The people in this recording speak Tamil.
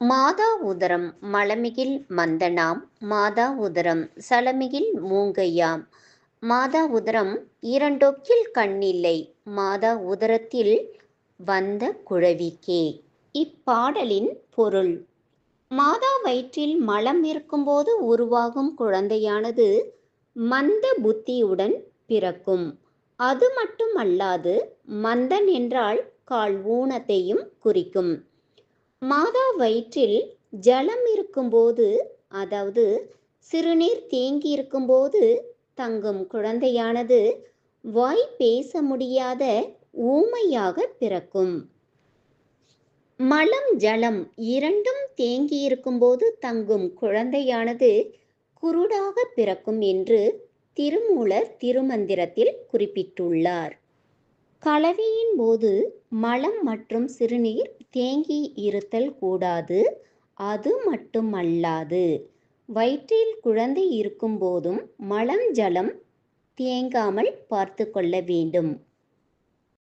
மாதா உதரம் மலமிகில் மந்தனாம் மாதா உதரம் சலமிகில் மூங்கையாம். மாதா உதரம் இரண்டொக்கில் கண்ணில்லை மாதா உதரத்தில் வந்த குழவிக்கே. இப்பாடலின் பொருள் மாதா வயிற்றில் மலம் இருக்கும்போது உருவாகும் குழந்தையானது மந்த புத்தியுடன் பிறக்கும். அது மட்டுமல்லாது மந்தன் என்றால் கால் ஊனத்தையும் குறிக்கும். மாதா வயிற்றில் ஜலம் இருக்கும்போது அதாவது சிறுநீர் தேங்கி இருக்கும்போது தங்கும் குழந்தையானது வாய் பேச முடியாத ஊமையாக பிறக்கும். மலம் ஜலம் இரண்டும் தேங்கி இருக்கும்போது தங்கும் குழந்தையானது குருடாக பிறக்கும் என்று திருமூலர் திருமந்திரத்தில் குறிப்பிட்டுள்ளார். கலவியின் போது மலம் மற்றும் சிறுநீர் தேங்கி இருத்தல் கூடாது அது மட்டுமல்லாது வயிற்றில் குழந்தை இருக்கும் போதும் மலம் ஜலம் தேங்காமல் பார்த்து கொள்ள வேண்டும்.